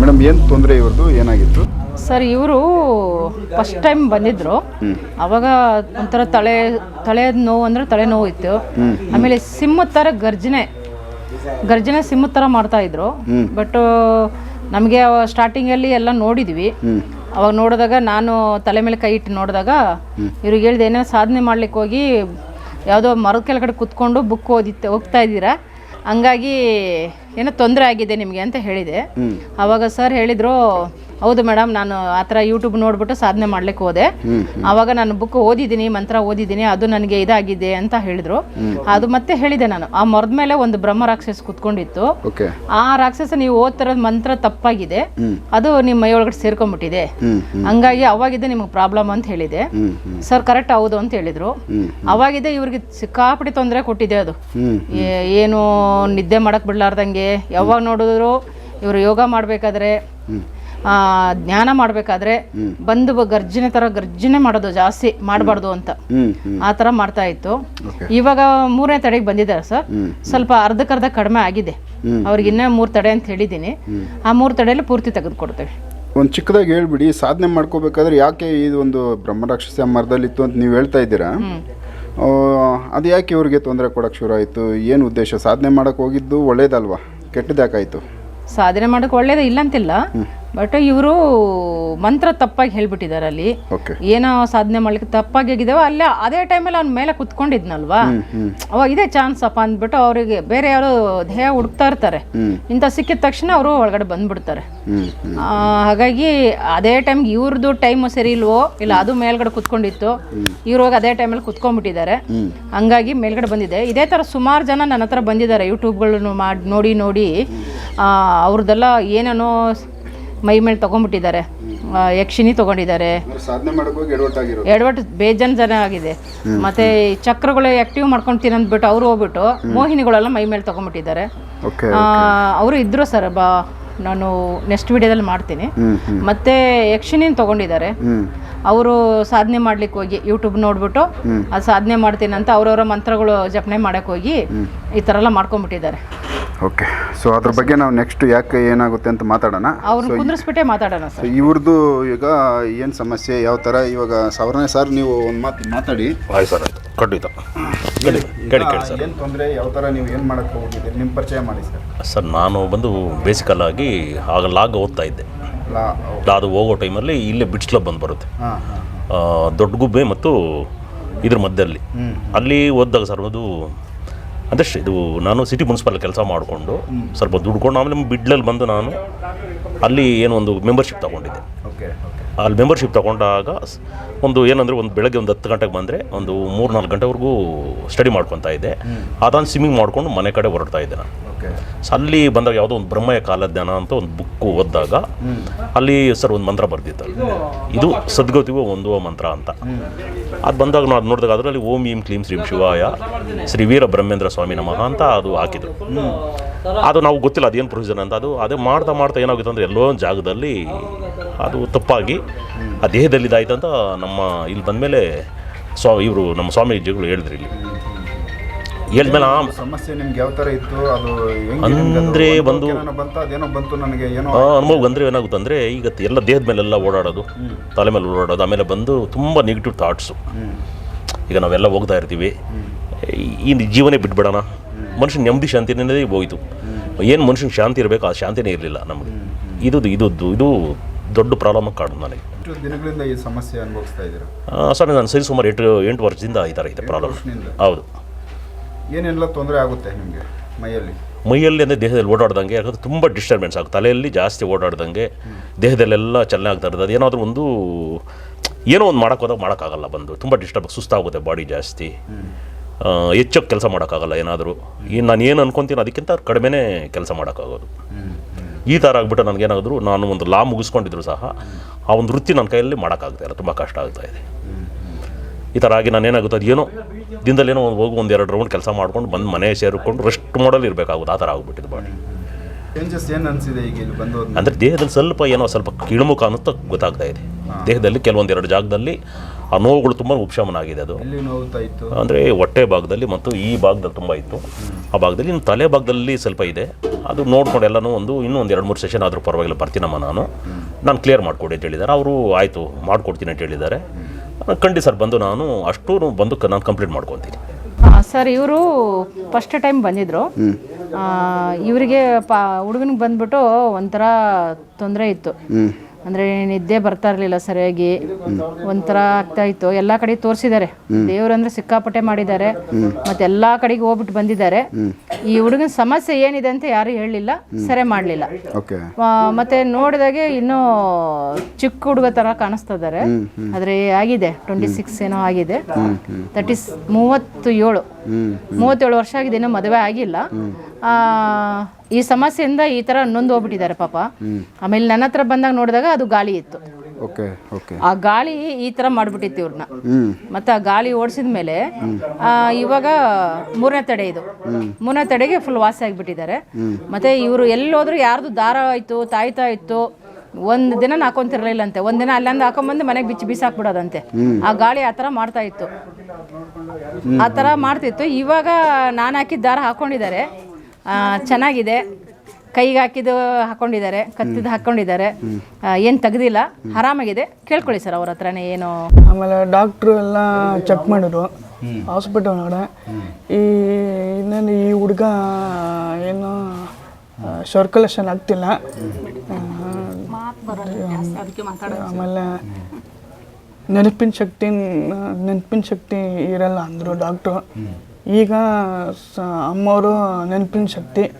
Madam ಏನು ತೊಂದರೆ ಇವ್ರದ್ದು ಏನಾಗಿತ್ತು? ಸರ್ ಇವರು ಫಸ್ಟ್ ಟೈಮ್ ಬಂದಿದ್ರು. ಅವಾಗ ಒಂಥರ ತಲೆ ತಲೆ ನೋವು ಅಂದ್ರೆ ತಲೆನೋವು ಇತ್ತು. ಆಮೇಲೆ ಸಿಮ್ಮ ಥರ ಗರ್ಜನೆ ಗರ್ಜನೆ ಸಿಮ್ಮ ಥರ ಮಾಡ್ತಾ ಇದ್ರು. ಬಟ್ ನಮಗೆ ಸ್ಟಾರ್ಟಿಂಗಲ್ಲಿ ಎಲ್ಲ ನೋಡಿದ್ವಿ. ಅವಾಗ ನೋಡಿದಾಗ ನಾನು ತಲೆ ಮೇಲೆ ಕೈ ಇಟ್ಟು ನೋಡಿದಾಗ ಇವ್ರಿಗೆ ಹೇಳ್ದೆ ಏನೇನು ಸಾಧನೆ ಮಾಡ್ಲಿಕ್ಕೆ ಹೋಗಿ ಯಾವುದೋ ಮರದ ಕೆಳಗಡೆ ಕುತ್ಕೊಂಡು ಬುಕ್ ಓದಿ ಹೋಗ್ತಾ ಇದ್ದೀರಾ? ಹಂಗಾಗಿ ಏನೋ ತೊಂದರೆ ಆಗಿದೆ ನಿಮಗೆ ಅಂತ ಹೇಳಿದೆ. ಅವಾಗ ಸರ್ ಹೇಳಿದರು ಹೌದು ಮೇಡಮ್ ನಾನು ಆ ಥರ ಯೂಟ್ಯೂಬ್ ನೋಡ್ಬಿಟ್ಟು ಸಾಧನೆ ಮಾಡ್ಲಿಕ್ಕೆ ಹೋದೆ. ಆವಾಗ ನಾನು ಬುಕ್ ಓದಿದ್ದೀನಿ ಮಂತ್ರ ಓದಿದ್ದೀನಿ ಅದು ನನಗೆ ಇದಾಗಿದೆ ಅಂತ ಹೇಳಿದ್ರು. ಅದು ಮತ್ತೆ ಹೇಳಿದೆ ನಾನು. ಆ ಮರದ ಮೇಲೆ ಒಂದು ಬ್ರಹ್ಮ ರಾಕ್ಷಸ ಕುತ್ಕೊಂಡಿತ್ತು. ಆ ರಾಕ್ಷಸ ನೀವು ಓದ್ತಿರೋದು ಮಂತ್ರ ತಪ್ಪಾಗಿದೆ. ಅದು ನಿಮ್ಮ ಮೈಯೊಳಗಡೆ ಒಳಗಡೆ ಸೇರ್ಕೊಂಡ್ಬಿಟ್ಟಿದೆ ಹಂಗಾಗಿ ಅವಾಗಿದ್ದೆ ನಿಮಗೆ ಪ್ರಾಬ್ಲಮ್ ಅಂತ ಹೇಳಿದೆ. ಸರ್ ಕರೆಕ್ಟ್ ಹೌದು ಅಂತ ಹೇಳಿದ್ರು. ಅವಾಗಿದ್ದೆ ಇವ್ರಿಗೆ ಸಿಕ್ಕಾಪಟ್ಟಿ ತೊಂದರೆ ಕೊಟ್ಟಿದೆ ಅದು. ಏನು ನಿದ್ದೆ ಮಾಡಕ್ ಬಿಡ್ಲಾರ್ದಂಗೆ. ಯಾವಾಗ ನೋಡಿದ್ರು ಇವರು ಯೋಗ ಮಾಡಬೇಕಾದ್ರೆ ಜ್ಞಾನ ಮಾಡಬೇಕಾದ್ರೆ ಬಂದು ಗರ್ಜನೆ ತರ ಗರ್ಜನೆ ಮಾಡೋದು ಜಾಸ್ತಿ ಮಾಡಬಾರ್ದು ಅಂತ. ಆ ತರ ಮಾಡ್ತಾ ಇತ್ತು. ಇವಾಗ ಮೂರನೇ ತಡೆಗೆ ಬಂದಿದ್ದಾರೆ ಸರ್. ಸ್ವಲ್ಪ ಅರ್ಧಕ್ಕರ್ಧ ಕಡಿಮೆ ಆಗಿದೆ. ಅವ್ರಿಗೆ ಇನ್ನೂ ಮೂರು ತಡೆ ಅಂತ ಹೇಳಿದ್ದೀನಿ. ಆ ಮೂರು ತಡೆಯಲ್ಲಿ ಪೂರ್ತಿ ತೆಗೆದುಕೊಡ್ತೇವೆ. ಒಂದು ಚಿಕ್ಕದಾಗಿ ಹೇಳ್ಬಿಡಿ ಸಾಧನೆ ಮಾಡ್ಕೋಬೇಕಾದ್ರೆ ಯಾಕೆ ಇದು ಒಂದು ಬ್ರಹ್ಮರಾಕ್ಷಸ ಮರದಲ್ಲಿತ್ತು ಅಂತ ನೀವು ಹೇಳ್ತಾ ಇದ್ದೀರಾ? ಆ, ಅದು ಯಾಕೆ ಇವ್ರಿಗೆ ತೊಂದರೆ ಕೊಡೋಕ್ಕೆ ಶುರು ಆಯಿತು? ಏನು ಉದ್ದೇಶ? ಸಾಧನೆ ಮಾಡೋಕ್ಕೆ ಹೋಗಿದ್ದು ಒಳ್ಳೇದಲ್ವಾ? ಕೆಟ್ಟದ್ಯಾಕಾಯಿತು ಸಾಧನೆ ಮಾಡೋಕೆ ಒಳ್ಳೇದೇ ಇಲ್ಲ ಅಂತಿಲ್ಲ. ಬಟ್ ಇವರು ಮಂತ್ರ ತಪ್ಪಾಗಿ ಹೇಳ್ಬಿಟ್ಟಿದ್ದಾರೆ ಅಲ್ಲಿ. ಓಕೆ ಏನೋ ಸಾಧನೆ ಮಾಡ್ಲಿಕ್ಕೆ ತಪ್ಪಾಗಿ ಆಗಿದಾವ ಅಲ್ಲೇ ಅದೇ ಟೈಮಲ್ಲಿ ಅವ್ನ ಮೇಲೆ ಕುತ್ಕೊಂಡಿದ್ನಲ್ವಾ? ಅವಾಗ ಇದೇ ಚಾನ್ಸ್ ಅಪ್ಪ ಅಂದ್ಬಿಟ್ಟು ಅವರಿಗೆ ಬೇರೆ ಯಾರು ದೇಹ ಹುಡುಕ್ತಾ ಇರ್ತಾರೆ. ಇಂಥ ಸಿಕ್ಕಿದ ತಕ್ಷಣ ಅವರು ಒಳಗಡೆ ಬಂದ್ಬಿಡ್ತಾರೆ. ಹಾಗಾಗಿ ಅದೇ ಟೈಮ್ ಇವ್ರದ್ದು ಟೈಮ್ ಸರಿ ಇಲ್ವೋ ಇಲ್ಲ ಅದು ಮೇಲ್ಗಡೆ ಕುತ್ಕೊಂಡಿತ್ತು ಇವ್ರು ಹೋಗಿ ಅದೇ ಟೈಮಲ್ಲಿ ಕುತ್ಕೊಂಡ್ಬಿಟ್ಟಿದ್ದಾರೆ. ಹಂಗಾಗಿ ಮೇಲ್ಗಡೆ ಬಂದಿದೆ. ಇದೇ ಥರ ಸುಮಾರು ಜನ ನನ್ನ ಹತ್ರ ಬಂದಿದ್ದಾರೆ ಯೂಟ್ಯೂಬ್ಗಳನ್ನು ಮಾಡಿ ನೋಡಿ ನೋಡಿ. ಅವ್ರದ್ದೆಲ್ಲ ಏನೇನೋ ಮೈ ಮೇಲೆ ತಗೊಂಡ್ಬಿಟ್ಟಿದ್ದಾರೆ. ಯಕ್ಷಿಣಿ ತೊಗೊಂಡಿದ್ದಾರೆ. ಸಾಧನೆ ಮಾಡೋಕ್ಕೆ ಹೋಗಿ ಎಡವಟ್ಟಾಗಿರೋದು. ಎಡವಟ್ಟು ಬೇಜನ್ ಜನ ಆಗಿದೆ. ಮತ್ತೆ ಈ ಚಕ್ರಗಳು ಆಕ್ಟಿವ್ ಮಾಡ್ಕೊಂತೀನಿ ಅಂದ್ಬಿಟ್ಟು ಅವ್ರು ಹೋಗ್ಬಿಟ್ಟು ಮೋಹಿನಿಗಳೆಲ್ಲ ಮೈ ಮೇಲೆ ತಗೊಂಡ್ಬಿಟ್ಟಿದ್ದಾರೆ. ಓಕೆ ಅವರು ಇದ್ರು ಸರ್ ಬಾ ನಾನು ನೆಕ್ಸ್ಟ್ ವಿಡಿಯೋದಲ್ಲಿ ಮಾಡ್ತೀನಿ. ಮತ್ತೆ ಯಕ್ಷಿಣಿನ ತೊಗೊಂಡಿದ್ದಾರೆ. ಅವರು ಸಾಧನೆ ಮಾಡ್ಲಿಕ್ಕೆ ಹೋಗಿ ಯೂಟ್ಯೂಬ್ ನೋಡ್ಬಿಟ್ಟು ಅದು ಸಾಧನೆ ಮಾಡ್ತೀನಿ ಅಂತ ಅವ್ರವ್ರ ಮಂತ್ರಗಳು ಜಪನೆ ಮಾಡಕ್ಕೆ ಹೋಗಿ ಈ ಥರ ಎಲ್ಲ ಮಾಡ್ಕೊಂಡ್ಬಿಟ್ಟಿದ್ದಾರೆ. ಓಕೆ ಸೊ ಅದ್ರ ಬಗ್ಗೆ ನಾವು ನೆಕ್ಸ್ಟ್ ಯಾಕೆ ಏನಾಗುತ್ತೆ ಅಂತ ಮಾತಾಡೋಣ. ಅವ್ರನ್ನ ಕುಂದ್ರಿಸ್ಬಿಟ್ಟೆ ಮಾತಾಡೋಣ ಸರ್. ಸೊ ಇವ್ರದ್ದು ಈಗ ಏನು ಸಮಸ್ಯೆ ಯಾವ ಥರ ಇವಾಗ ಸಾವಿರನೇ ಸರ್ ನೀವು ಒಂದು ಮಾತು ಮಾತಾಡಿ. ಆಯ್ತು ಸರ್ ಆಯ್ತು. ಖಂಡಿತ. ಏನು ತೊಂದರೆ ಯಾವ ಥರ ನೀವು ಏನು ಮಾಡೋಕ್ಕೆ ಹೋಗಿದ್ದೀರಿ? ನಿಮ್ಮ ಪರಿಚಯ ಮಾಡಿ ಸರ್. ಸರ್ ನಾನು ಬಂದು ಬೇಸಿಕಲ್ ಆಗಿ ಆಗ ಲಾಗ್ ಓದ್ತಾ ಇದ್ದೆ. ಲಾ ಅದು ಹೋಗೋ ಟೈಮಲ್ಲಿ ಇಲ್ಲೇ ಬಿಟ್ಸ್ ಕ್ಲಬ್ ಬಂದು ಬರುತ್ತೆ. ದೊಡ್ಡ ಗುಬ್ಬೆ ಮತ್ತು ಇದ್ರ ಮಧ್ಯದಲ್ಲಿ. ಅಲ್ಲಿ ಓದಿದಾಗ ಸರ್ ಅದು ಅದಷ್ಟೇ ಇದು ನಾನು ಸಿಟಿ ಮುನ್ಸಿಪಲ್ ಕೆಲಸ ಮಾಡಿಕೊಂಡು ಸ್ವಲ್ಪ ದುಡ್ಕೊಂಡು ಆಮೇಲೆ ಬಿಡ್ಲಲ್ಲಿ ಬಂದು ನಾನು ಅಲ್ಲಿ ಏನೋ ಒಂದು ಮೆಂಬರ್ಶಿಪ್ ತೊಗೊಂಡಿದ್ದೆ. ಅಲ್ಲಿ ಮೆಂಬರ್ಶಿಪ್ ತೊಗೊಂಡಾಗ ಒಂದು ಏನಂದರೆ ಒಂದು ಬೆಳಗ್ಗೆ ಒಂದು ಹತ್ತು ಗಂಟೆಗೆ ಬಂದರೆ ಒಂದು ಮೂರು ನಾಲ್ಕು ಗಂಟೆವರೆಗೂ ಸ್ಟಡಿ ಮಾಡ್ಕೊತಾ ಇದ್ದೆ. ಅದನ್ನು ಸ್ವಿಮ್ಮಿಂಗ್ ಮಾಡಿಕೊಂಡು ಮನೆ ಕಡೆ ಹೊರಡ್ತಾ ಇದ್ದೆ ನಾನು. ಸೊ ಅಲ್ಲಿ ಬಂದಾಗ ಯಾವುದೋ ಒಂದು ಬ್ರಹ್ಮಯ ಕಾಲಜ್ಞಾನ ಅಂತ ಒಂದು ಬುಕ್ಕು ಓದಿದಾಗ ಅಲ್ಲಿ ಸರ್ ಒಂದು ಮಂತ್ರ ಬರ್ದಿತ್ತು ಇದು ಸದ್ಗತಿಗೂ ಒಂದು ಮಂತ್ರ ಅಂತ. ಅದು ಬಂದಾಗ ನಾನು ನೋಡಿದಾಗ ಅದರಲ್ಲಿ ಓಂ ಈಂ ಕ್ಲೀಂ ಶ್ರೀಂ ಶಿವಾಯ ಶ್ರೀ ವೀರ ಬ್ರಹ್ಮೇಂದ್ರ ಸ್ವಾಮಿ ನಮಃ ಅಂತ ಅದು ಹಾಕಿದ್ರು. ಅದು ನಾವು ಗೊತ್ತಿಲ್ಲ ಅದೇನು ಪ್ರೊವಿಷನ್ ಅಂತ. ಅದು ಅದೇ ಮಾಡ್ತಾ ಮಾಡ್ತಾ ಏನಾಗುತ್ತೆ ಅಂದರೆ ಎಲ್ಲೋ ಒಂದು ಜಾಗದಲ್ಲಿ ಅದು ತಪ್ಪಾಗಿ ಆ ದೇಹದಲ್ಲಿ ಇದಾಯ್ತು ಅಂತ ನಮ್ಮ ಇಲ್ಲಿ ಬಂದಮೇಲೆ ಸ್ವಾ ಇವರು ನಮ್ಮ ಸ್ವಾಮೀಜಿಗಳು ಹೇಳಿದ್ರು ಇಲ್ಲಿ. ಹೇಳಿದ್ಮೇಲೆ ಆ ಸಮಸ್ಯೆ ನಿಮ್ಗೆ ಯಾವ ಥರ ಇತ್ತು? ಅದು ಹೆಂಗೆ ನಿಮ್ಗೆ ಅದು ಅಂದ್ರೆ ಒಂದು ಬಂದು- ಏನೋ ಬಂತು? ಅದೇನೋ ಬಂತು ನನಗೆ ಏನೋ ಆ ಅನುಭವ ಬಂದರೆ ಏನಾಗುತ್ತೆ ಅಂದರೆ ಈಗ ಎಲ್ಲ ದೇಹದ ಮೇಲೆಲ್ಲ ಓಡಾಡೋದು. ತಲೆ ಮೇಲೆ ಓಡಾಡೋದು. ಆಮೇಲೆ ಬಂದು ತುಂಬ ನೆಗೆಟಿವ್ ಥಾಟ್ಸು ಈಗ ನಾವೆಲ್ಲ ಹೋಗ್ತಾ ಇರ್ತೀವಿ. ಈ ಜೀವನೇ ಬಿಟ್ಬಿಡೋಣ. ಮನುಷ್ಯನ ನೆಮ್ಮದಿ ಶಾಂತಿ ಹೋಯಿತು. ಹೋಯ್ತು ಏನು ಮನುಷ್ಯನ ಶಾಂತಿ ಇರಬೇಕು ಆ ಶಾಂತಿನೇ ಇರಲಿಲ್ಲ ನಮಗೆ. ಇದು ಇದು ಇದು ದೊಡ್ಡ ಪ್ರಾಬ್ಲಮ್ ಕಾಡು ನನಗೆ. ದಿನಗಳಿಂದ ಈ ಸಮಸ್ಯೆ ಅನುಭವಿಸ್ತಾ ಇದ್ದೀರಾ? ಆ, ಸರ್ ನಾನು ಸರಿ ಸುಮಾರು ಎಂಟು ಎಂಟು ವರ್ಷದಿಂದ ಈ ಥರ ಇದೆ ಪ್ರಾಬ್ಲಮ್. ಹೌದು. ಏನೆಲ್ಲ ತೊಂದರೆ ಆಗುತ್ತೆ ನಿಮಗೆ ಮೈಯಲ್ಲಿ? ಮೈಯಲ್ಲಿ ಅಂದರೆ ದೇಹದಲ್ಲಿ ಓಡಾಡ್ದಂಗೆ ಯಾಕಂದರೆ ತುಂಬ ಡಿಸ್ಟರ್ಬೆನ್ಸ್ ಆಗುತ್ತೆ. ತಲೆಯಲ್ಲಿ ಜಾಸ್ತಿ ಓಡಾಡ್ದಂಗೆ ದೇಹದಲ್ಲೆಲ್ಲ ಚಲನೆ ಆಗ್ತಾ ಇರ್ತದೆ ಅದೇನಾದರೂ ಒಂದು ಏನೋ ಒಂದು ಮಾಡೋಕೆ ಹೋದಾಗ ಮಾಡೋಕ್ಕಾಗಲ್ಲ ಬಂದು. ತುಂಬ ಡಿಸ್ಟರ್ಬ್ ಸುಸ್ತಾಗುತ್ತೆ ಬಾಡಿ ಜಾಸ್ತಿ. ಹೆಚ್ಚಾಗಿ ಕೆಲಸ ಮಾಡೋಕ್ಕಾಗಲ್ಲ ಏನಾದರೂ. ಈ ನಾನು ಏನು ಅನ್ಕೊತೀನಿ ಅದಕ್ಕಿಂತ ಕಡಿಮೆನೇ ಕೆಲಸ ಮಾಡೋಕ್ಕಾಗೋದು. ಈ ಥರ ಆಗಿಬಿಟ್ಟು ನನಗೇನಾದರೂ ನಾನು ಒಂದು ಲಾ ಮುಗಿಸ್ಕೊಂಡಿದ್ರು ಸಹ ಆ ಒಂದು ವೃತ್ತಿ ನನ್ನ ಕೈಯಲ್ಲಿ ಮಾಡೋಕ್ಕಾಗ್ತಾ ಇಲ್ಲ ತುಂಬ ಕಷ್ಟ ಆಗ್ತಾ ಇದೆ. ಈ ಥರ ಆಗಿ ನಾನು ಏನಾಗುತ್ತೆ ಅದು ಏನೋ ದಿನದಲ್ಲಿ ಏನೋ ಒಂದು ಹೋಗಿ ಒಂದು ಎರಡು ರೌಂಡ್ ಕೆಲಸ ಮಾಡ್ಕೊಂಡು ಬಂದು ಮನೆ ಸೇರಿಕೊಂಡು ರೆಸ್ಟ್ ಮಾಡಲ್ಲಿ ಇರಬೇಕಾಗುತ್ತೆ ಆ ಥರ ಆಗಿಬಿಟ್ಟಿದೆ ಬಾಡಿ ಅಂದರೆ ದೇಹದಲ್ಲಿ ಸ್ವಲ್ಪ ಏನೋ ಸ್ವಲ್ಪ ಕಿಳುಮುಖ ಅನ್ನೋದು ಗೊತ್ತಾಗ್ತಾ ಇದೆ. ದೇಹದಲ್ಲಿ ಕೆಲವೊಂದು ಎರಡು ಜಾಗದಲ್ಲಿ ಆ ನೋವುಗಳು ತುಂಬ ಉಪಶಮನ ಆಗಿದೆ ಅದು ಅಂದರೆ ಹೊಟ್ಟೆ ಭಾಗದಲ್ಲಿ ಮತ್ತು ಈ ಭಾಗದಲ್ಲಿ ತುಂಬ ಇತ್ತು. ಆ ಭಾಗದಲ್ಲಿ ಇನ್ನು ತಲೆ ಭಾಗದಲ್ಲಿ ಸ್ವಲ್ಪ ಇದೆ. ಅದು ನೋಡ್ಕೊಂಡು ಎಲ್ಲನೂ ಒಂದು ಇನ್ನೂ ಒಂದು ಎರಡು ಮೂರು ಸೆಷನ್ ಆದರೂ ಪರವಾಗಿಲ್ಲ ಬರ್ತೀನಮ್ಮ ನಾನು. ನಾನು ಕ್ಲಿಯರ್ ಮಾಡಿಕೊಡಿ ಅಂತ ಹೇಳಿದ್ದಾರೆ. ಅವರು ಆಯಿತು ಮಾಡಿಕೊಡ್ತೀನಿ ಅಂತ ಹೇಳಿದ್ದಾರೆ. ಖಂಡಿತ ಸರ್ ಬಂದು ನಾನು ಅಷ್ಟು ಬಂದು ಕ- ನಾನು ಕಂಪ್ಲೀಟ್ ಮಾಡ್ಕೊತೀನಿ. ಸರ್ ಇವರು ಫಸ್ಟ್ ಟೈಮ್ ಬಂದಿದ್ರು. ಇವರಿಗೆ ಪಾ ಹುಡುಗನಿಗೆ ಬಂದ್ಬಿಟ್ಟು ಒಂಥರ ತೊಂದರೆ ಇತ್ತು. ಅಂದರೆ ನಿದ್ದೆ ಬರ್ತಾ ಇರಲಿಲ್ಲ ಸರಿಯಾಗಿ. ಒಂಥರ ಆಗ್ತಾ ಇತ್ತು. ಎಲ್ಲ ಕಡೆ ತೋರಿಸಿದ್ದಾರೆ. ದೇವ್ರಂದ್ರೆ ಸಿಕ್ಕಾಪಟ್ಟೆ ಮಾಡಿದ್ದಾರೆ. ಮತ್ತೆ ಎಲ್ಲಾ ಕಡೆಗೆ ಹೋಗ್ಬಿಟ್ಟು ಬಂದಿದ್ದಾರೆ. ಈ ಹುಡುಗನ ಸಮಸ್ಯೆ ಏನಿದೆ ಅಂತ ಯಾರು ಹೇಳಲಿಲ್ಲ. ಸರಿ ಮಾಡಲಿಲ್ಲ. ಮತ್ತೆ ನೋಡಿದಾಗೆ ಇನ್ನೂ ಚಿಕ್ಕ ಹುಡುಗ ತರ ಕಾಣಿಸ್ತಾ ಇದ್ದಾರೆ. ಆದ್ರೆ ಆಗಿದೆ. ಟ್ವೆಂಟಿ ಸಿಕ್ಸ್ ಏನೋ ಆಗಿದೆ. ತರ್ಟಿ ಮೂವತ್ತು ಏಳು ಮೂವತ್ತೇಳು. ವರ್ಷ ಆಗಿದೆ. ಇನ್ನೂ ಮದುವೆ ಆಗಿಲ್ಲ. ಆ, ಈ ಸಮಸ್ಯೆಯಿಂದ ಈ ತರ ನೊಂದು ಹೋಗ್ಬಿಟ್ಟಿದ್ದಾರೆ ಪಾಪ ಆಮೇಲೆ ನನ್ನ ಹತ್ರ ಬಂದಾಗ ನೋಡಿದಾಗ ಅದು ಗಾಳಿ ಇತ್ತು. Okay okay. ಆ ಗಾಳಿ ಈ ತರ ಮಾಡ್ಬಿಟ್ಟಿತ್ತು ಇವ್ರನ್ನ. ಮತ್ತ ಆ ಗಾಳಿ ಓಡಿಸಿದ ಮೇಲೆ ಇವಾಗ ಮೂರನೇ ತಡೆ ಇದು. ಮೂರನೇ ತಡೆಗೆ ಫುಲ್ ವಾಸಿ ಆಗಿಬಿಟ್ಟಿದ್ದಾರೆ. ಮತ್ತೆ ಇವರು ಎಲ್ಲೋದ್ರು ಯಾರ್ದು ದಾರ ಆಯ್ತು ತಾಯ್ತಾ ಇತ್ತು ಒಂದು ದಿನ ಹಾಕೊಂತಿರ್ಲಿಲ್ಲ ಅಂತೆ ಒಂದ್ ದಿನ ಅಲ್ಲಿಂದ ಹಾಕೊಂಬಂದು ಮನೆಗೆ ಬಿಚ್ಚಿ ಬೀಸಾಕ್ಬಿಡೋದಂತೆ. ಆ ಗಾಳಿ ಆ ಥರ ಮಾಡ್ತಾ ಇತ್ತು. ಆ ಥರ ಮಾಡ್ತಿತ್ತು. ಇವಾಗ ನಾನು ಹಾಕಿದ ದಾರ ಹಾಕೊಂಡಿದ್ದಾರೆ. ಚೆನ್ನಾಗಿದೆ. ಕೈಗೆ ಹಾಕಿದ್ದು ಹಾಕೊಂಡಿದ್ದಾರೆ ಕತ್ತಿದ್ದು ಹಾಕೊಂಡಿದ್ದಾರೆ. ಏನು ತೆಗ್ದಿಲ್ಲ ಆರಾಮಾಗಿದೆ. ಕೇಳ್ಕೊಳ್ಳಿ ಸರ್ ಅವ್ರ ಹತ್ರನೇ ಏನು. ಆಮೇಲೆ ಡಾಕ್ಟ್ರು ಎಲ್ಲ ಚೆಕ್ ಮಾಡಿದ್ರು. ಹಾಸ್ಪಿಟಲ್ ನೋಡ. ಈ ಇನ್ನೇನು ಈ ಹುಡುಗ ಏನು ಸರ್ಕ್ಯುಲೇಷನ್ ಆಗ್ತಿಲ್ಲ. ಆಮೇಲೆ ನೆನಪಿನ ಶಕ್ತಿ ನೆನಪಿನ ಶಕ್ತಿ ಇರಲ್ಲ ಅಂದರು ಡಾಕ್ಟ್ರು. ಈಗ ಸ ಅಮ್ಮವರು ನೆನಪಿನ ಶಕ್ತಿ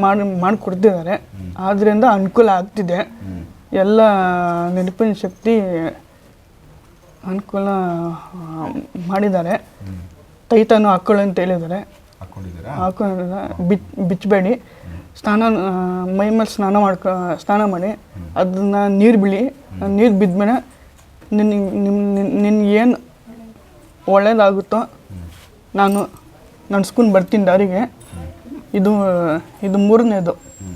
ಮಾಡಿ ಮಾಡಿಕೊಡ್ತಿದ್ದಾರೆ. ಆದ್ದರಿಂದ ಅನುಕೂಲ ಆಗ್ತಿದೆ. ಎಲ್ಲ ನೆನಪಿನ ಶಕ್ತಿ ಅನುಕೂಲ ಮಾಡಿದ್ದಾರೆ. ತೈತನು ಹಾಕೊಳ್ಳಿ ಅಂತ ಹೇಳಿದ್ದಾರೆ. ಹಾಕೊಂಡಿದ್ದಾರೆ? ಬಿಚ್ ಬಿಚ್ಚಬೇಡಿ. ಸ್ನಾನ ಮೈ ಮೇಲೆ ಸ್ನಾನ ಮಾಡ್ಕೊ ಸ್ನಾನ ಮಾಡಿ. ಅದನ್ನು ನೀರು ಬಿಳಿ. ನೀರು ಬಿದ್ದ ಮೇಲೆ ನಿನ್ನ ನಿಮ್ಮ ನಿನಗೇನು ಒಳ್ಳೇದಾಗುತ್ತೋ ನಾನು ನಡ್ಸ್ಕೊಂಡು ಬರ್ತೀನಿ ದಾರಿಗೆ. ಇದು ಇದು ಮೂರನೇದು.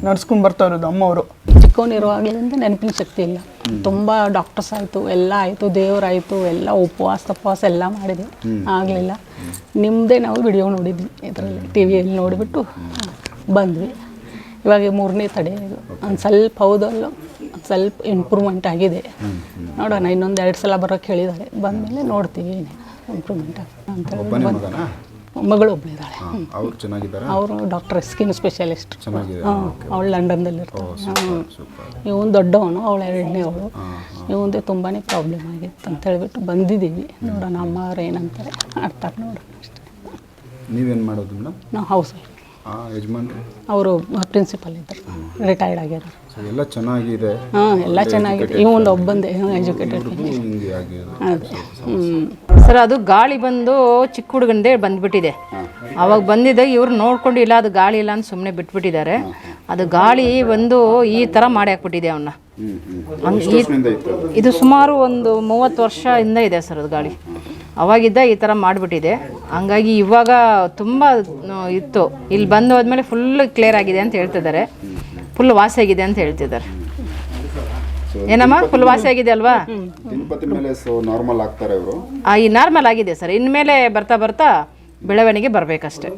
ನಡ್ಸ್ಕೊಂಡು ಬರ್ತಾ ಇರೋದು ಅಮ್ಮವರು. ಚಿಕ್ಕವನಿರುವಾಗಲಿಂದ ನೆನಪಿನ ಶಕ್ತಿ ಇಲ್ಲ. ತುಂಬ ಡಾಕ್ಟರ್ಸ್ ಆಯಿತು, ಎಲ್ಲ ಆಯಿತು, ದೇವರಾಯಿತು, ಎಲ್ಲ ಉಪವಾಸ ತಪವಾಸ ಎಲ್ಲ ಮಾಡಿದ್ವಿ ಆಗಲಿಲ್ಲ. ನಿಮ್ಮದೇ ನಾವು ವಿಡಿಯೋ ನೋಡಿದ್ವಿ. ಇದರಲ್ಲಿ ಟಿ ವಿಯಲ್ಲಿ ನೋಡಿಬಿಟ್ಟು ಬಂದ್ವಿ. ಇವಾಗ ಮೂರನೇ ತಡೆ ಇದು. ಒಂದು ಸ್ವಲ್ಪ ಹೌದಲ್ಲ, ಒಂದು ಸ್ವಲ್ಪ ಇಂಪ್ರೂವ್ಮೆಂಟ್ ಆಗಿದೆ. ನೋಡೋಣ, ಇನ್ನೊಂದು ಎರಡು ಸಲ ಬರೋಕ್ಕೆ ಹೇಳಿದ್ದಾರೆ ಬಂದಮೇಲೆ ನೋಡ್ತೀವಿ. ಇಂಪ್ರೂವ್ಮೆಂಟ್ ಮಗಳು ಒಬ್ಬಳಿದ್ದಾಳೆ ಅವ್ರು ಚೆನ್ನಾಗಿದ್ದಾರೆ? ಅವರು ಡಾಕ್ಟರ್ ಸ್ಕಿನ್ ಸ್ಪೆಷಲಿಸ್ಟ್ ಅವಳು ಲಂಡನ್ದಲ್ಲಿ ಇರ್ತಾಳೆ. ಇವನು ದೊಡ್ಡವನು ಅವಳು ಎರಡನೇ ಅವಳು. ಇವಂದೇ ತುಂಬಾ ಪ್ರಾಬ್ಲಮ್ ಆಗಿತ್ತು ಅಂತ ಹೇಳ್ಬಿಟ್ಟು ಬಂದಿದ್ದೀವಿ ನೋಡೋಣ ಅಮ್ಮ ಅವ್ರು ಏನಂತಾರೆ ಆಡ್ತಾರೆ ನೋಡೋಣ ಅಷ್ಟೇ. ನೀವೇನು ಮಾಡೋದು ಮೇಡಮ್? ನಾವು ಹೌಸ್ ಆ ಯಜಮಾನ್ರಿ? ಅವರು ಪ್ರಿನ್ಸಿಪಲ್ ಇದ್ದರು. ರಿಟೈರ್ಡ್ ಆಗ್ಯಾರ ಎಲ್ಲ ಚೆನ್ನಾಗಿದೆ. ಹಾಂ ಎಲ್ಲ ಚೆನ್ನಾಗಿದೆ. ಇವೊಂದು ಒಬ್ಬಂದೇ ಎಜುಕೇಟೆಡ್ ಸರ್ ಅದು ಗಾಳಿ ಬಂದು ಚಿಕ್ಕ ಹುಡುಗಂದೇ ಬಂದ್ಬಿಟ್ಟಿದೆ. ಅವಾಗ ಬಂದಿದ್ದಾಗ ಇವ್ರು ನೋಡ್ಕೊಂಡು ಇಲ್ಲ ಅದು ಗಾಳಿ ಇಲ್ಲ ಅಂತ ಸುಮ್ಮನೆ ಬಿಟ್ಬಿಟ್ಟಿದ್ದಾರೆ. ಅದು ಗಾಳಿ ಬಂದು ಈ ಥರ ಮಾಡಿ ಹಾಕ್ಬಿಟ್ಟಿದೆ ಅವನ್ನ? ಇದು ಸುಮಾರು ಒಂದು ಮೂವತ್ತು ವರ್ಷದಿಂದ ಇದೆ ಸರ್ ಅದು ಗಾಳಿ. ಅವಾಗಿದ್ದ ಈ ಥರ ಮಾಡಿಬಿಟ್ಟಿದೆ. ಹಂಗಾಗಿ ಇವಾಗ ತುಂಬ ಇತ್ತು. ಇಲ್ಲಿ ಬಂದು ಹೋದ್ಮೇಲೆ ಫುಲ್ ಕ್ಲಿಯರ್ ಆಗಿದೆ ಅಂತ ಹೇಳ್ತಿದ್ದಾರೆ. ಫುಲ್ ವಾಸಿ ಆಗಿದೆ ಅಂತ ಹೇಳ್ತಿದ್ದಾರೆ. ಏನಮ್ಮ? ಫುಲ್ ವಾಸಿ ಆಗಿದೆ ಅಲ್ವಾ? ನಾರ್ಮಲ್ ಆಗ್ತಾರೆ ಈ ನಾರ್ಮಲ್ ಆಗಿದೆ ಸರ್. ಇನ್ಮೇಲೆ ಬರ್ತಾ ಬರ್ತಾ ಬೆಳವಣಿಗೆ ಬರಬೇಕಷ್ಟೆ.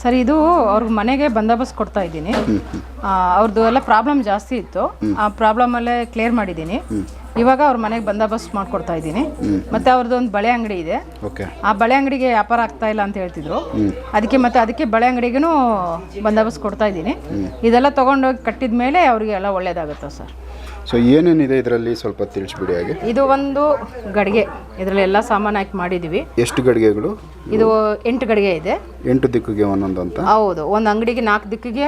ಸರ್ ಇದು ಅವ್ರ ಮನೆಗೆ ಬಂದೋಬಸ್ತ್ ಕೊಡ್ತಾ ಇದ್ದೀನಿ. ಅವ್ರದ್ದು ಎಲ್ಲ ಪ್ರಾಬ್ಲಮ್ ಜಾಸ್ತಿ ಇತ್ತು. ಆ ಪ್ರಾಬ್ಲಮಲ್ಲೇ ಕ್ಲಿಯರ್ ಮಾಡಿದ್ದೀನಿ. ಇವಾಗ ಅವ್ರ ಮನೆಗೆ ಬಂದೋಬಸ್ತ್ ಮಾಡ್ಕೊಡ್ತಾ ಇದ್ದೀನಿ. ಮತ್ತೆ ಅವ್ರದ್ದು ಒಂದು ಬಳೆ ಅಂಗಡಿ ಇದೆ. ಆ ಬಳೆ ಅಂಗಡಿಗೆ ವ್ಯಾಪಾರ ಆಗ್ತಾ ಇಲ್ಲ ಅಂತ ಹೇಳ್ತಿದ್ರು. ಅದಕ್ಕೆ ಮತ್ತೆ ಅದಕ್ಕೆ ಬಳೆ ಅಂಗಡಿಗೂ ಬಂದೋಬಸ್ತ್ ಕೊಡ್ತಾ ಇದ್ದೀನಿ. ಇದೆಲ್ಲ ತೊಗೊಂಡೋಗಿ ಕಟ್ಟಿದ ಮೇಲೆ ಅವರಿಗೆ ಎಲ್ಲ ಒಳ್ಳೇದಾಗುತ್ತೆ ಸರ್? ಸೊ ಏನೇನಿದೆ ಇದರಲ್ಲಿ ಸ್ವಲ್ಪ ತಿಳಿಸ್ಬಿಡಿ ಹಾಗೆ? ಇದು ಒಂದು ಗಡಿಗೆ. ಇದರಲ್ಲಿ ಎಲ್ಲ ಸಾಮಾನು ಹಾಕಿ ಮಾಡಿದ್ದೀವಿ ಎಷ್ಟು ಗಡಿಗೆಗಳು? ಇದು ಎಂಟು ಗಡಿಗೆ ಇದೆ. ಎಂಟು ದಿಕ್ಕಿಗೆ ಒಂದೊಂದು ಅಂತ? ಹೌದು. ಒಂದು ಅಂಗಡಿಗೆ ನಾಲ್ಕು ದಿಕ್ಕಿಗೆ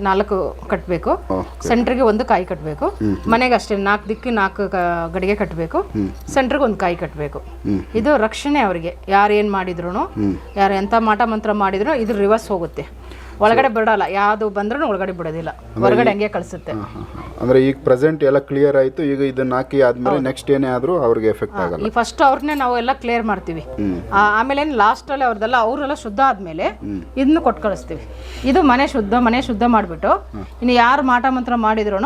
ನಾಲ್ಕು ಕಟ್ಟಬೇಕು ಸೆಂಟ್ರಿಗೆ ಒಂದು ಕಾಯಿ ಕಟ್ಟಬೇಕು ಮನೆಗೆ ಅಷ್ಟೇ ನಾಲ್ಕು ದಿಕ್ಕಿ ನಾಲ್ಕು ಕ- ಗಡಿಗೆ ಕಟ್ಟಬೇಕು ಸೆಂಟ್ರಿಗೆ ಒಂದು ಕಾಯಿ ಕಟ್ಟಬೇಕು ಇದು ರಕ್ಷಣೆ ಅವರಿಗೆ. ಯಾರು ಏನು ಮಾಡಿದ್ರು ಯಾರು ಎಂಥ ಮಾಟ ಮಂತ್ರ ಮಾಡಿದ್ರು ಇದು ರಿವರ್ಸ್ ಹೋಗುತ್ತೆ. ಒಳಗಡೆ ಬಿಡಲ್ಲ ಯಾವುದು ಬಂದ್ರೂ ಒಳಗಡೆ ಬಿಡೋದಿಲ್ಲ. ಹೊರಗಡೆ ಹಂಗೆ ಕಳಿಸುತ್ತೆ. ಅಂದ್ರೆ ಈಗ ಪ್ರೆಸೆಂಟ್ ಎಲ್ಲ ಕ್ಲಿಯರ್ ಆಯ್ತು ಈಗ ಇದನ್ನ ಹಾಕಿ ಆದ್ಮೇಲೆ ನೆಕ್ಸ್ಟ್ ಏನೇ ಆದ್ರೂ ಅವ್ರಿಗೆ ಎಫೆಕ್ಟ್ ಆಗಲ್ಲ. ಈ ಫಸ್ಟ್ ಅವ್ರನ್ನೇ ನಾವು ಎಲ್ಲ ಕ್ಲಿಯರ್ ಮಾಡ್ತೀವಿ. ಆಮೇಲೆ ಲಾಸ್ಟ್ ಅಲ್ಲಿ ಅವ್ರದೆಲ್ಲ ಅವರೆಲ್ಲ ಶುದ್ಧ ಆದ್ಮೇಲೆ ಇದನ್ನ ಕೊಟ್ಟು ಕಳಿಸ್ತೀವಿ. ಇದು ಮನೆ ಶುದ್ಧ ಮನೆ ಶುದ್ಧ ಮಾಡಿಬಿಟ್ಟು ಇನ್ನು ಯಾರು ಮಾಟ ಮಂತ್ರ ಮಾಡಿದ್ರು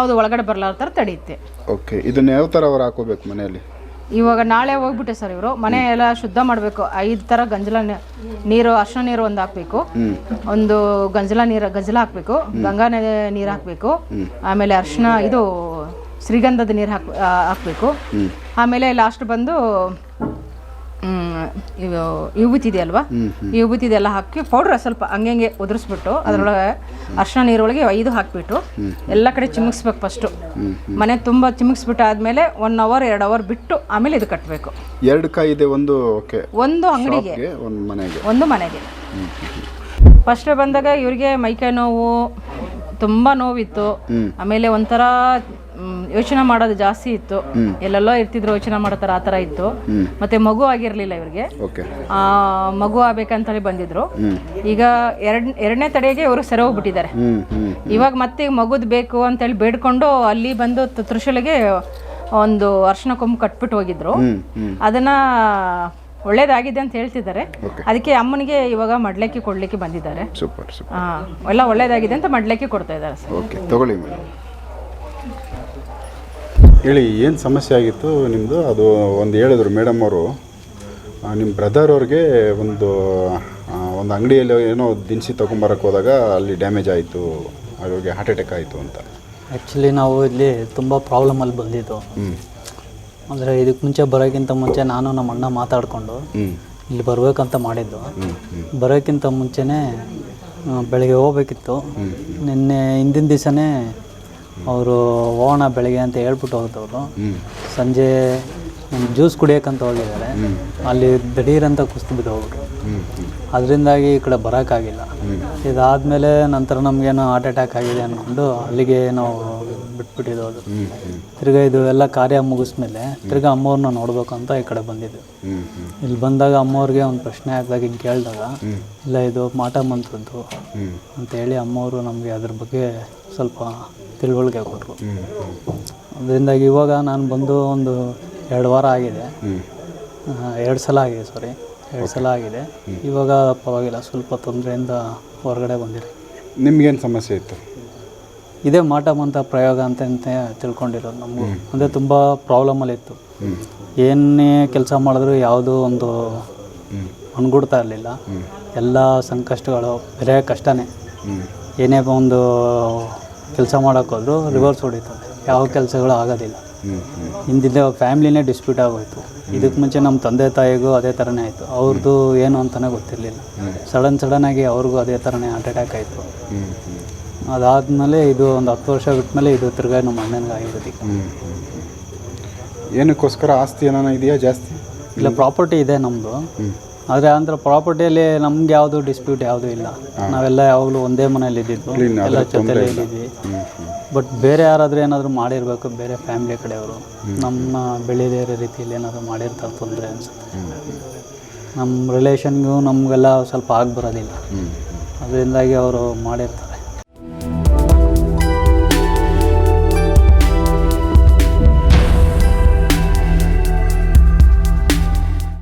ಅದು ಒಳಗಡೆ ಬರಲಾರ ಥರ ತಡೆಯುತ್ತೆ ಓಕೆ ಇದನ್ನ ಯಾವ ಥರ ಅವ್ರು ಹಾಕೋಬೇಕು ಮನೆಯಲ್ಲಿ? ಇವಾಗ ನಾಳೆ ಹೋಗ್ಬಿಟ್ಟೆ ಸರ್ ಇವರು. ಮನೆ ಎಲ್ಲ ಶುದ್ಧ ಮಾಡಬೇಕು. ಐದು ಥರ ಗಂಜಲ ನೀರು ಅರ್ಶಿನ ನೀರು ಒಂದು ಹಾಕ್ಬೇಕು. ಒಂದು ಗಂಜಲ ನೀರು ಗಂಜಲ ಹಾಕ್ಬೇಕು. ಗಂಗಾ ನೀರು ಹಾಕಬೇಕು. ಆಮೇಲೆ ಅರ್ಶಿನ ಇದು ಶ್ರೀಗಂಧದ ನೀರು ಹಾಕ್ ಹಾಕ್ಬೇಕು. ಆಮೇಲೆ ಲಾಸ್ಟ್ ಬಂದು ವಿಭೂತಿ ಇದೆ ಅಲ್ವಾ ವಿಭೂತಿ ಇದೆಲ್ಲ ಹಾಕಿ ಪೌಡ್ರ್ ಸ್ವಲ್ಪ ಹಂಗೆ ಉದುರಿಸ್ಬಿಟ್ಟು ಅದರೊಳಗೆ ಅರ್ಶಿನ ನೀರೊಳಗೆ ಐದು ಹಾಕ್ಬಿಟ್ಟು ಎಲ್ಲ ಕಡೆ ಚಿಮುಕ್ಸ್ಬೇಕು ಫಸ್ಟು. ಮನೆ ತುಂಬ ಚಿಮುಕ್ಸ್ಬಿಟ್ಟು ಆದಮೇಲೆ ಒನ್ ಅವರ್ ಎರಡು ಅವರ್ ಬಿಟ್ಟು ಆಮೇಲೆ ಇದು ಕಟ್ಟಬೇಕು ಎರಡು ಕಾಯಿ ಇದೆ ಒಂದು ಓಕೆ. ಒಂದು ಅಂಗಡಿಗೆ. ಒಂದು ಮನೆಗೆ. ಒಂದು ಮನೆಗೆ. ಫಸ್ಟ್ ಬಂದಾಗ ಇವರಿಗೆ ಮೈಕೈ ನೋವು ತುಂಬ ನೋವಿತ್ತು. ಆಮೇಲೆ ಒಂಥರ ಯೋಚನೆ ಮಾಡೋದು ಜಾಸ್ತಿ ಇತ್ತು. ಎಲ್ಲೆಲ್ಲೋ ಇರ್ತಿದ್ರು ಯೋಚನೆ ಮಾಡೋತರ ಆ ತರ ಇತ್ತು. ಮತ್ತೆ ಮಗು ಆಗಿರ್ಲಿಲ್ಲ ಇವ್ರಿಗೆ. ಆ, ಮಗು ಆಗ್ಬೇಕಂತೇಳಿ ಬಂದಿದ್ರು. ಈಗ ಎರಡ್ ಎರಡನೇ ತಡೆಗೆ ಇವರು ಸೆರೆ ಹೋಗ್ಬಿಟ್ಟಿದ್ದಾರೆ. ಇವಾಗ ಮತ್ತೆ ಮಗುದ್ ಬೇಕು ಅಂತೇಳಿ ಬೇಡ್ಕೊಂಡು ಅಲ್ಲಿ ಬಂದು ತ್ರಿಶೂಲಿಗೆ ಒಂದು ಅರ್ಶನ ಕೊಂಬು ಕಟ್ಬಿಟ್ಟು ಹೋಗಿದ್ರು. ಅದನ್ನ ಒಳ್ಳೇದಾಗಿದೆ ಅಂತ ಹೇಳ್ತಿದ್ದಾರೆ. ಅದಕ್ಕೆ ಅಮ್ಮನಿಗೆ ಇವಾಗ ಮಡ್ಲಕ್ಕಿ ಕೊಡ್ಲಿಕ್ಕೆ ಬಂದಿದ್ದಾರೆ. Super super. ಆ, ಎಲ್ಲ ಒಳ್ಳೇದಾಗಿದೆ ಅಂತ ಮಡ್ಲಕ್ಕಿ ಕೊಡ್ತಾ ಇದ್ದಾರೆ ಸರ್ ಓಕೆ ತಗೊಳ್ಳಿ ಮೇಡಮ್ ಹೇಳಿ ಏನು ಸಮಸ್ಯೆ ಆಗಿತ್ತು ನಿಮ್ಮದು ಅದು ಒಂದು ಹೇಳಿದ್ರು ಮೇಡಮ್ ಅವರು. ನಿಮ್ಮ ಬ್ರದರ್ ಅವ್ರಿಗೆ ಒಂದು ಒಂದು ಅಂಗಡಿಯಲ್ಲಿ ಏನೋ ದಿನಸಿ ತೊಗೊಂಬರಕ್ಕೆ ಹೋದಾಗ ಅಲ್ಲಿ ಡ್ಯಾಮೇಜ್ ಆಯಿತು ಅವ್ರಿಗೆ ಹಾರ್ಟ್ ಅಟ್ಯಾಕ್ ಆಯಿತು ಅಂತ. ಆ್ಯಕ್ಚುಲಿ ನಾವು ಇಲ್ಲಿ ತುಂಬ ಪ್ರಾಬ್ಲಮಲ್ಲಿ ಬಂದಿದ್ದು. ಅಂದರೆ ಇದಕ್ಕೆ ಮುಂಚೆ ಬರೋಕ್ಕಿಂತ ಮುಂಚೆ ನಾನು ನಮ್ಮ ಅಣ್ಣ ಮಾತಾಡಿಕೊಂಡು ಇಲ್ಲಿ ಬರಬೇಕಂತ ಮಾಡಿದ್ದು. ಬರೋಕ್ಕಿಂತ ಮುಂಚೆನೇ ಬೆಳಗ್ಗೆ ಹೋಗ್ಬೇಕಿತ್ತು. ನಿನ್ನೆ ಹಿಂದಿನ ದಿವಸನೇ ಅವರು ಹೋಗೋಣ ಬೆಳಗ್ಗೆ ಅಂತ ಹೇಳ್ಬಿಟ್ಟು ಹೋಗ್ತವ್ರು ಸಂಜೆ ಜ್ಯೂಸ್ ಕುಡಿಯೋಕ್ಕಂತ ಹೋಗಿದ್ದಾರೆ. ಅಲ್ಲಿ ದಡೀರಂತ ಕುಸ್ತು ಬಿಟ್ಟು ಹೋಗ್ಬಿಟ್ರು ಅದರಿಂದಾಗಿ ಈ ಕಡೆ ಬರೋಕ್ಕಾಗಿಲ್ಲ. ಇದಾದಮೇಲೆ ನಂತರ ನಮಗೇನೋ ಹಾರ್ಟ್ ಅಟ್ಯಾಕ್ ಆಗಿದೆ ಅಂದ್ಕೊಂಡು ಅಲ್ಲಿಗೆ ನಾವು ಬಿಟ್ಬಿಟ್ಟಿದ್ದು ಅದು. ತಿರ್ಗಾ ಇದು ಎಲ್ಲ ಕಾರ್ಯ ಮುಗಿಸ್ಮೇಲೆ ತಿರ್ಗಾ ಅಮ್ಮವ್ರನ್ನ ನೋಡ್ಬೇಕು ಅಂತ ಈ ಕಡೆ ಬಂದಿದ್ದು. ಇಲ್ಲಿ ಬಂದಾಗ ಅಮ್ಮವ್ರಿಗೆ ಒಂದು ಪ್ರಶ್ನೆ ಹಾಕಿದಾಗ ಹಿಂಗೆ ಕೇಳಿದಾಗ ಇಲ್ಲ ಇದು ಮಾಟ ಮಂತ್ರದ್ದು ಅಂತೇಳಿ ಅಮ್ಮವರು ನಮಗೆ ಅದ್ರ ಬಗ್ಗೆ ಸ್ವಲ್ಪ ತಿಳುವಳಿಕೆ ಕೊಟ್ಟರು. ಅದರಿಂದಾಗಿ ಇವಾಗ ನಾನು ಬಂದು ಒಂದು ಎರಡು ವಾರ ಆಗಿದೆ. ಎರಡು ಸಲ ಆಗಿದೆ ಸಾರಿ ಎರಡು ಸಲ ಆಗಿದೆ. ಇವಾಗ ಪರವಾಗಿಲ್ಲ ಸ್ವಲ್ಪ ತೊಂದರೆಯಿಂದ ಹೊರಗಡೆ ಬಂದಿರಿ. ನಿಮ್ಗೇನು ಸಮಸ್ಯೆ ಇತ್ತು? ಇದೇ ಮಾಟಮ್ ಪ್ರಯೋಗ ಅಂತ ಅಂತ ತಿಳ್ಕೊಂಡಿರೋದು ನಮಗೂ. ಅಂದರೆ ತುಂಬ ಪ್ರಾಬ್ಲಮಲ್ಲಿ ಇತ್ತು. ಏನೇ ಕೆಲಸ ಮಾಡಿದ್ರು ಯಾವುದೂ ಒಂದು ಅನ್ಗುಡ್ತಾ ಇರಲಿಲ್ಲ. ಎಲ್ಲ ಸಂಕಷ್ಟಗಳು ಬೇರೆ ಕಷ್ಟನೇ. ಏನೇ ಒಂದು ಕೆಲಸ ಮಾಡೋಕ್ಕೋದ್ರು ರಿವರ್ಸ್ ಹೊಡಿತು ಯಾವ ಕೆಲಸಗಳು ಆಗೋದಿಲ್ಲ. ಹಿಂದಿದ್ದ ಫ್ಯಾಮ್ಲಿನೇ ಡಿಸ್ಪ್ಯೂಟ್ ಆಗೋಯ್ತು. ಇದಕ್ಕೆ ಮುಂಚೆ ನಮ್ಮ ತಂದೆ ತಾಯಿಗೂ ಅದೇ ಥರನೇ ಆಯಿತು. ಅವ್ರದ್ದು ಏನು ಅಂತಲೇ ಗೊತ್ತಿರಲಿಲ್ಲ. ಸಡನ್ ಸಡನ್ನಾಗಿ ಅವ್ರಿಗೂ ಅದೇ ಥರನೇ ಹಾರ್ಟ್ ಅಟ್ಯಾಕ್ ಆಯಿತು. ಅದಾದಮೇಲೆ ಇದು ಒಂದು ಹತ್ತು ವರ್ಷ ಬಿಟ್ಮೇಲೆ ಇದು ತಿರ್ಗಾ ನಮ್ಮ ಅಣ್ಣನಿಗೆ ಆಗಿರೋದು ಏನಕ್ಕೋಸ್ಕರ ಆಸ್ತಿ ಏನಾನ ಇದೆಯಾ ಜಾಸ್ತಿ? ಇಲ್ಲ ಪ್ರಾಪರ್ಟಿ ಇದೆ ನಮ್ಮದು ಆದರೆ ಅಂದ್ರೆ ಪ್ರಾಪರ್ಟಿಯಲ್ಲಿ ನಮ್ಗೆ ಯಾವುದು ಡಿಸ್ಪ್ಯೂಟ್ ಯಾವುದು ಇಲ್ಲ. ನಾವೆಲ್ಲ ಯಾವಾಗಲೂ ಒಂದೇ ಮನೇಲಿ ಇದ್ದಿದ್ದು. ಎಲ್ಲ ಜೊತೆಲೇ ಇದ್ದಿದ್ವಿ ಬಟ್ ಬೇರೆ ಯಾರಾದರೂ ಏನಾದರೂ ಮಾಡಿರಬೇಕು ಬೇರೆ ಫ್ಯಾಮಿಲಿ ಕಡೆಯವರು. ನಮ್ಮ ಬೆಳೆದೇ ಇರೋ ರೀತಿಯಲ್ಲಿ ಏನಾದರೂ ಮಾಡಿರ್ತಾರೆ ತೊಂದರೆ ಅನಿಸುತ್ತೆ. ನಮ್ಮ ರಿಲೇಷನ್ಗೂ ನಮಗೆಲ್ಲ ಸ್ವಲ್ಪ ಆಗಿ ಬರೋದಿಲ್ಲ ಅದರಿಂದಾಗಿ ಅವರು ಮಾಡಿರ್ತಾರೆ.